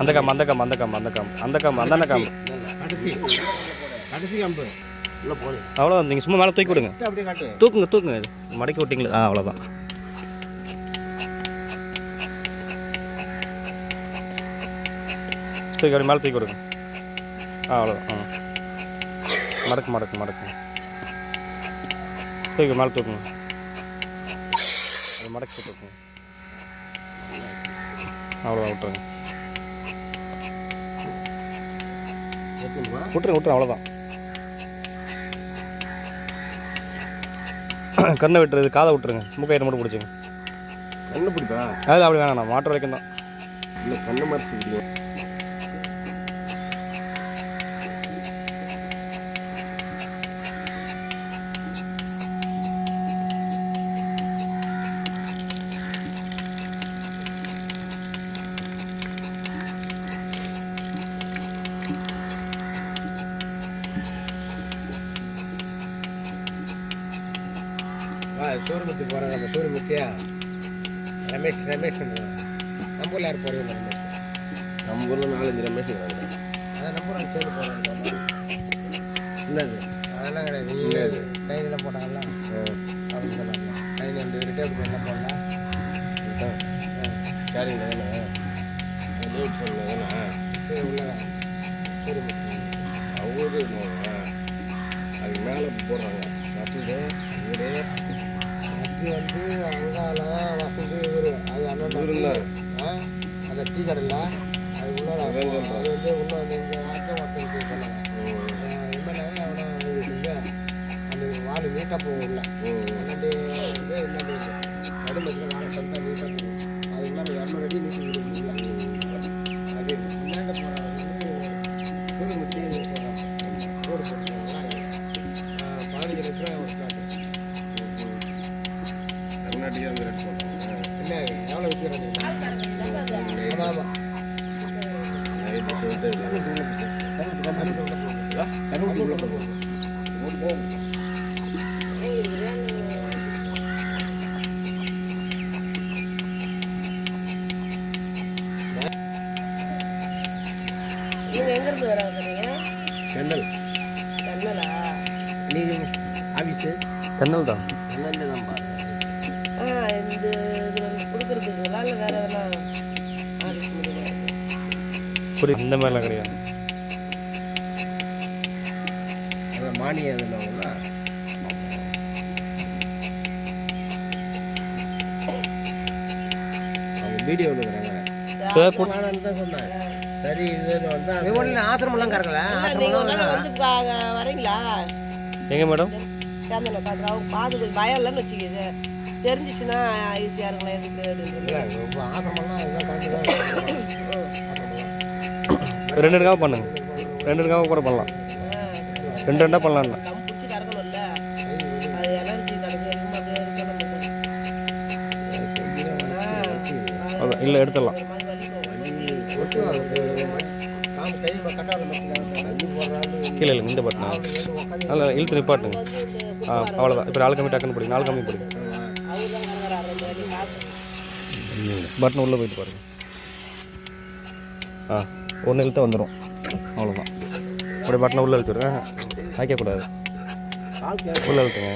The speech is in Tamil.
அந்த காம்பு அந்த காம்பு அந்த காம்பு அந்த காம்பு. அந்த காம்பு அந்த காம்பு கடைசி கடைசி கம்பு அவ்வளோதான் நீங்கள் சும்மா மேலே தூக்கி விடுங்க. தூக்குங்க தூக்குங்க. மடக்கி விட்டீங்களா. ஆ அவ்வளோதான் தூக்கி அப்படி மேலே தூக்கி விடுங்க. ஆ அவ்வளோதான் ஆ. மடக்கு மடக்கு மடக்கு. தூக்கி மேலே தூக்குங்க. அது மடக்கி தூக்குங்க அவ்வளோதான் விட்டுருங்க. ஓகேவா விட்டுருங்க விட்டுருங்க அவ்வளோதான் கண்ணை விட்டுறது காதை விட்டுருங்க மூக்கையிட்ட மட்டும் பிடிச்சிங்க கண்ணு பிடிப்பா அதில் அப்படி வேணாம் மாட்டு வரைக்கும் தான். இல்லை கண்ணு மறைச்சு சூரியமுத்தி போகிறாங்க நம்ம சூரியமுத்தியா ரமேஷ் ரமேஷ் நம்ம ஊரில் யார் போகிறீங்க ரமேஷ் நம்ம ஊரில் நாலஞ்சு ரமேஷ் அதான் நம்ம ஊரில் சேர்ந்து போகிறாங்க என்னது? அதெல்லாம் கிடையாது. என்னது? கைனில் போட்டாங்கல்ல அப்படின்னு சொன்னாங்க. கைனி அந்த ரிட்டர்ன் பண்ண போடலாம் சொன்னது தானே சரி உள்ளதான் சூரியமுத்தி அவரு அதுக்கு மேலே போடுறாங்க. வசதி வீடு அது வந்து அங்கால இவரு. அது அண்ணன் அந்த டீ கடையில். அது உள்ள அது வந்து உள்ள வந்து இங்கே ஆட்டம் ஒருத்தருக்கு எம்எல்ஏ செஞ்ச அந்த வால் நீட்டாக போகும் உள்ள. அல்லாட்டி இது இல்லாட்டி நடுமத்தில் வாழை தந்தா நீட்டாக போகும். அதுக்குள்ள அந்த இரநூறு அடி நீட்டி விட முடியல அது போகிறாங்க எவ்வளோ விற்கிறாங்க ஆமாம் ஆமாம் நீங்க எங்க இருந்து சொன்னீங்க? சென்னல். கண்ணலா நீ ஆஃபீஸு ஜன்னல் தான் சென்னல்ல தான் பாரு ஆ இந்த இது வந்து கொடுக்கறதுக்குங்களா இல்லை வேற எதனா ஆஃபீஸ் முடியுமா புரி இந்த மாதிரிலாம் கிடையாது. மானியம் எதுனா அவங்க வீடியோ சொன்னேன் சரி இது ஆத்திரமெல்லாம் கறக்கல. வரீங்களா? எங்கே மேடம்? சேந்தனை பார்க்குற அவங்க கொஞ்சம் பயம் இல்லைன்னு வச்சுக்கிது தெரிஞ்சிச்சுன்னா ஈஸியாக இருக்கலாம் எதுக்கு ஆத்திரமெல்லாம் ரெண்டு ரெண்டு ரெண்டாக பண்ணுங்க. ரெண்டு ரெண்டாக கூட பண்ணலாம். ரெண்டு ரெண்டாக பண்ணலாம்ண்ணா அதான் இல்லை எடுத்துடலாம். கீழே இல்லைங்க இந்த பட்டனா அதில் இழுத்து நிப்பாட்டுங்க ஆ அவ்வளோதான் இப்போ நாலு கம்மி டக்குன்னு பிடிங்க. நாலு கம்மி பிடிங்க. பட்டன் உள்ளே போயிட்டு பாருங்க. ஆ. ஒன்று இழுத்து வந்துடும் அவ்வளோதான் அப்படியே பட்டனை உள்ளே இழுத்துருங்க வைக்கக்கூடாது உள்ளே இழுத்துங்க.